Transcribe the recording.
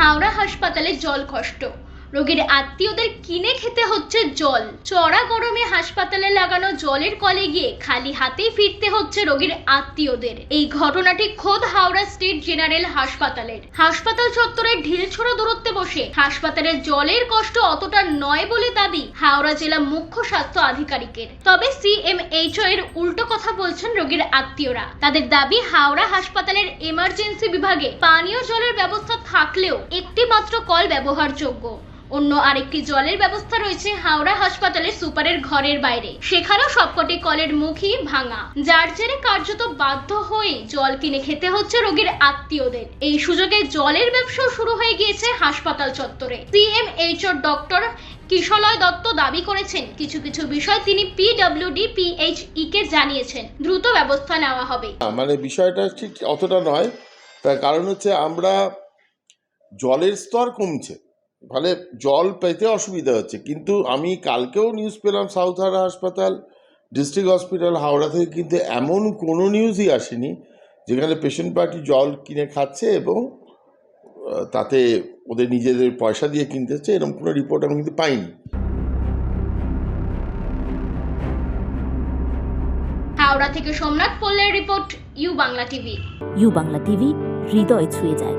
হাওড়া হাসপাতালে জল কষ্ট রোগীর আত্মীয়দের কিনে খেতে হচ্ছে জল। চড়া গরমে হাসপাতালে লাগানো জলের কলে গিয়ে খালি হাতেই ফিরতে হচ্ছে রোগীর আত্মীয়দের। এই ঘটনাটি খোদ হাওড়া স্টেট জেনারেল হাসপাতালের। হাসপাতাল চত্বরে ঢিলছোড়া দূরত্বে বসে হাসপাতালের জলের কষ্ট অতটা নয় বলে দাবি হাওড়া জেলা মুখ্য স্বাস্থ্য আধিকারিকের। তবে সিএমএইচও এর উল্টো কথা বলছেন রোগীর আত্মীয়রা। তাদের দাবি হাওড়া হাসপাতালের এমার্জেন্সি বিভাগে পানীয় জলের ব্যবস্থা থাকলেও একটি মাত্র কল ব্যবহারযোগ্য। অন্য আরেকটি জলের ব্যবস্থা রয়েছে হাওড়া হাসপাতালের সুপারের ঘরের বাইরে। সেখানেও সবকটি কলের মুখই ভাঙা। যার জেরে কার্যত বাধ্য হয়ে জল কিনে খেতে হচ্ছে রোগীর আত্মীয়দের। এই সুযোগে জলের ব্যবসাও শুরু হয়ে গিয়েছে হাসপাতাল চত্বরে। সিএমএইচও ডক্টর কিশলয় দত্ত দাবি করেছেন, কিছু কিছু বিষয় তিনি পিডব্লিউডি পিএইচই কে জানিয়েছেন। দ্রুত ব্যবস্থা নেওয়া হবে। মানে বিষয়টা ঠিক অতটা নয়। তার কারণ হচ্ছে আমরা জলের স্তর কমছে। ফলে জল পেতে অসুবিধা হচ্ছে। কিন্তু আমি কালকেও নিউজ পেলাম সাউথ হাওড়া হাসপাতাল ডিস্ট্রিক্ট হসপিটাল হাওড়া থেকে কিন্তু এমন কোনো নিউজই আসেনি যেখানে পেশেন্ট পার্টি জল কিনে খাচ্ছে এবং তাতে ওদের নিজেদের পয়সা দিয়ে কিনতে হচ্ছে এরকম কোনো রিপোর্ট আমি কিন্তু পাইনি। হাওড়া থেকে Somnath পল্লের report U Bangla TV. U Bangla TV হৃদয় ছুঁয়ে যায়।